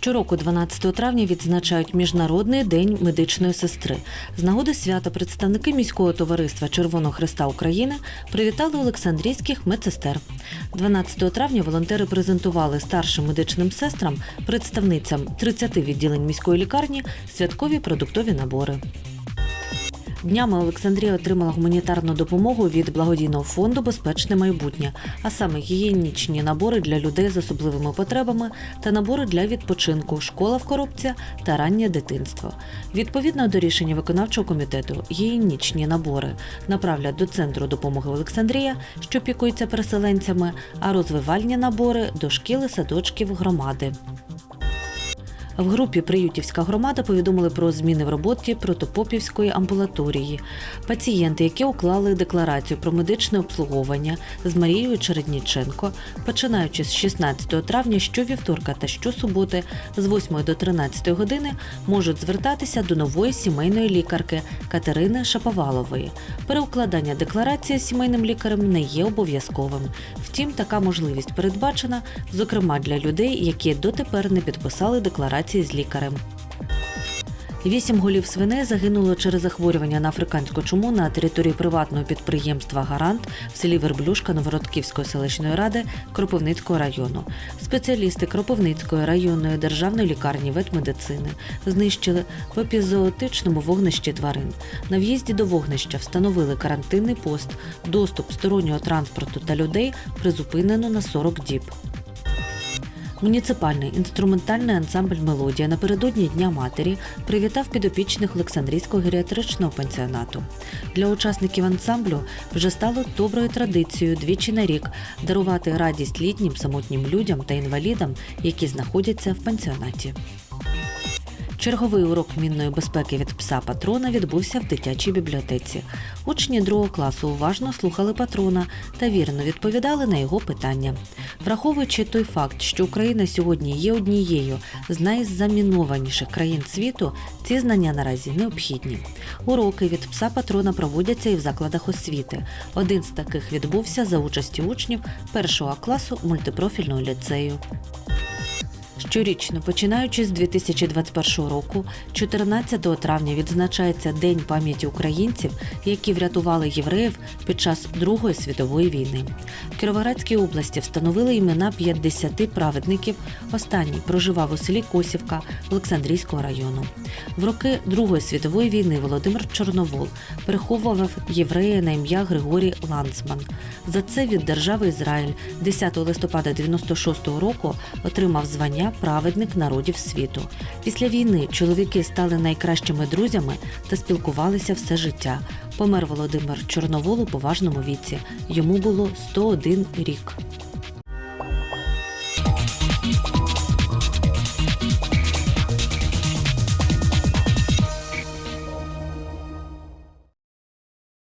Щороку, 12 травня, відзначають Міжнародний день медичної сестри. З нагоди свята представники міського товариства Червоного Христа України привітали Олександрійських медсестер. 12 травня волонтери презентували старшим медичним сестрам, представницям 30 відділень міської лікарні святкові продуктові набори. Днями Олександрія отримала гуманітарну допомогу від благодійного фонду Безпечне майбутнє, а саме гігієнічні набори для людей з особливими потребами та набори для відпочинку, школа в коробці та раннє дитинство. Відповідно до рішення виконавчого комітету, гігієнічні набори направлять до центру допомоги Олександрія, що пікується переселенцями, а розвивальні набори до шкіл і садочків громади. В групі Приютівська громада повідомили про зміни в роботі протопопівської амбулаторії. Пацієнти, які уклали декларацію про медичне обслуговування з Марією Чередніченко, починаючи з 16 травня щовівторка та щосуботи з 8 до 13 години, можуть звертатися до нової сімейної лікарки Катерини Шаповалової. Переукладання декларації сімейним лікарем не є обов'язковим. Втім, така можливість передбачена, зокрема для людей, які дотепер не підписали декларації з лікарем. Вісім голів свиней загинуло через захворювання на африканську чуму на території приватного підприємства Гарант в селі Верблюшка Новоротківської селищної ради Кропивницького району. Спеціалісти Кропивницької районної державної лікарні ветмедицини знищили в епізоотичному вогнищі тварин. На в'їзді до вогнища встановили карантинний пост. Доступ стороннього транспорту та людей призупинено на 40 діб. Муніципальний інструментальний ансамбль Мелодія напередодні Дня матері привітав підопічних Олександрійського геріатричного пансіонату. Для учасників ансамблю вже стало доброю традицією двічі на рік дарувати радість літнім самотнім людям та інвалідам, які знаходяться в пансіонаті. Черговий урок мінної безпеки від пса патрона відбувся в дитячій бібліотеці. Учні другого класу уважно слухали патрона та вірно відповідали на його питання. Враховуючи той факт, що Україна сьогодні є однією з найзамінованіших країн світу, ці знання наразі необхідні. Уроки від пса патрона проводяться і в закладах освіти. Один з таких відбувся за участі учнів першого класу мультипрофільного ліцею. Щорічно, починаючи з 2021 року, 14 травня відзначається День пам'яті українців, які врятували євреїв під час Другої світової війни. В Кіровоградській області встановили імена 50 праведників. Останній проживав у селі Косівка Олександрійського району. В роки Другої світової війни Володимир Чорновол переховував єврея на ім'я Григорій Ланцман. За це від держави Ізраїль 10 листопада 96 року отримав звання праведник народів світу. Після війни чоловіки стали найкращими друзями та спілкувалися все життя. Помер Володимир Чорновол у поважному віці. Йому було 101 рік.